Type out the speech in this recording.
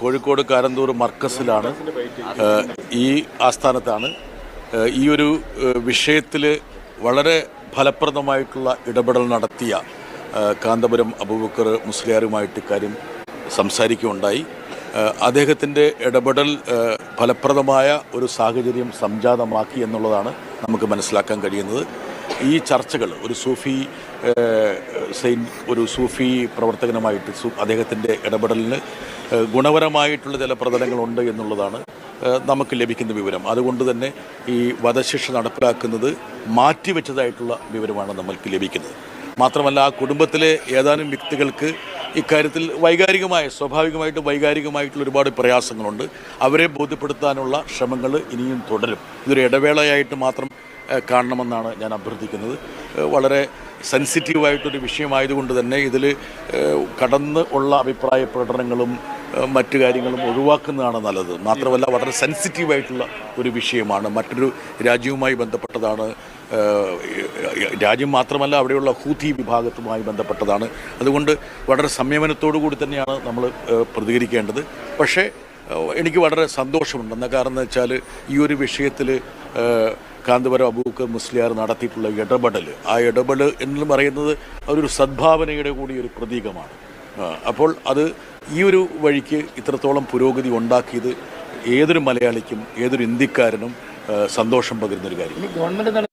കോഴിക്കോട് കാരന്തൂർ മർക്കസിലാണ് ഈ ആസ്ഥാനത്താണ്. ഈ ഒരു വിഷയത്തിൽ വളരെ ഫലപ്രദമായിട്ടുള്ള ഇടപെടൽ നടത്തിയ കാന്തപുരം അബൂബക്കർ മുസ്ലിയാറുമായിട്ട് ഇക്കാര്യം സംസാരിക്കുകയുണ്ടായി. അദ്ദേഹത്തിന്റെ ഇടപെടൽ ഫലപ്രദമായ ഒരു സാഹചര്യം സംജാതമാക്കി എന്നുള്ളതാണ് നമുക്ക് മനസ്സിലാക്കാൻ കഴിയുന്നത്. ഈ ചർച്ചകൾ ഒരു സൂഫി സെയിൻ ഒരു സൂഫി പ്രവർത്തകനുമായിട്ട് അദ്ദേഹത്തിന്റെ ഇടപെടലിന് ഗുണപരമായിട്ടുള്ള ചില പ്രതലങ്ങളുണ്ട് എന്നുള്ളതാണ് നമുക്ക് ലഭിക്കുന്ന വിവരം. അതുകൊണ്ട് തന്നെ ഈ വധശിക്ഷ നടപ്പിലാക്കുന്നത് മാറ്റിവെച്ചതായിട്ടുള്ള വിവരമാണ് നമ്മൾക്ക് ലഭിക്കുന്നത്. മാത്രമല്ല ആ കുടുംബത്തിലെ ഏതാനും വ്യക്തികൾക്ക് ഇക്കാര്യത്തിൽ വൈകാരികമായ സ്വാഭാവികമായിട്ട് വൈകാരികമായിട്ടുള്ള ഒരുപാട് പ്രയാസങ്ങളുണ്ട്. അവരെ ബോധ്യപ്പെടുത്താനുള്ള ശ്രമങ്ങൾ ഇനിയും തുടരും. ഇതൊരു ഇടവേളയായിട്ട് മാത്രം കാണണമെന്നാണ് ഞാൻ അഭ്യർത്ഥിക്കുന്നത്. വളരെ സെൻസിറ്റീവായിട്ടൊരു വിഷയമായതുകൊണ്ട് തന്നെ ഇതിൽ കടന്ന് ഉള്ള അഭിപ്രായ പ്രകടനങ്ങളും മറ്റു കാര്യങ്ങളും ഒഴിവാക്കുന്നതാണ് നല്ലത്. മാത്രമല്ല വളരെ സെൻസിറ്റീവായിട്ടുള്ള ഒരു വിഷയമാണ്. മറ്റൊരു രാജ്യവുമായി ബന്ധപ്പെട്ടതാണ് രാജ്യം മാത്രമല്ല അവിടെയുള്ള ഹൂതി വിഭാഗത്തുമായി ബന്ധപ്പെട്ടതാണ്. അതുകൊണ്ട് വളരെ സംയമനത്തോടു കൂടി തന്നെയാണ് നമ്മൾ പ്രതികരിക്കേണ്ടത്. പക്ഷേ എനിക്ക് വളരെ സന്തോഷമുണ്ട്. എന്താ കാരണം എന്ന് വെച്ചാൽ ഈ ഒരു വിഷയത്തിൽ കാന്തപുരം അബൂക്കർ മുസ്ലിയാർ നടത്തിയിട്ടുള്ള ഇടപെടൽ ആ ഇടപെടൽ എന്ന് പറയുന്നത് ഒരു സദ്ഭാവനയുടെ കൂടി ഒരു പ്രതീകമാണ്. അപ്പോൾ അത് ഈ ഒരു വഴിക്ക് ഇത്രത്തോളം പുരോഗതി ഉണ്ടാക്കിയത് ഏതൊരു മലയാളിക്കും ഏതൊരു ഇന്ത്യക്കാരനും സന്തോഷം പകരുന്നൊരു കാര്യം ഗവൺമെന്റ്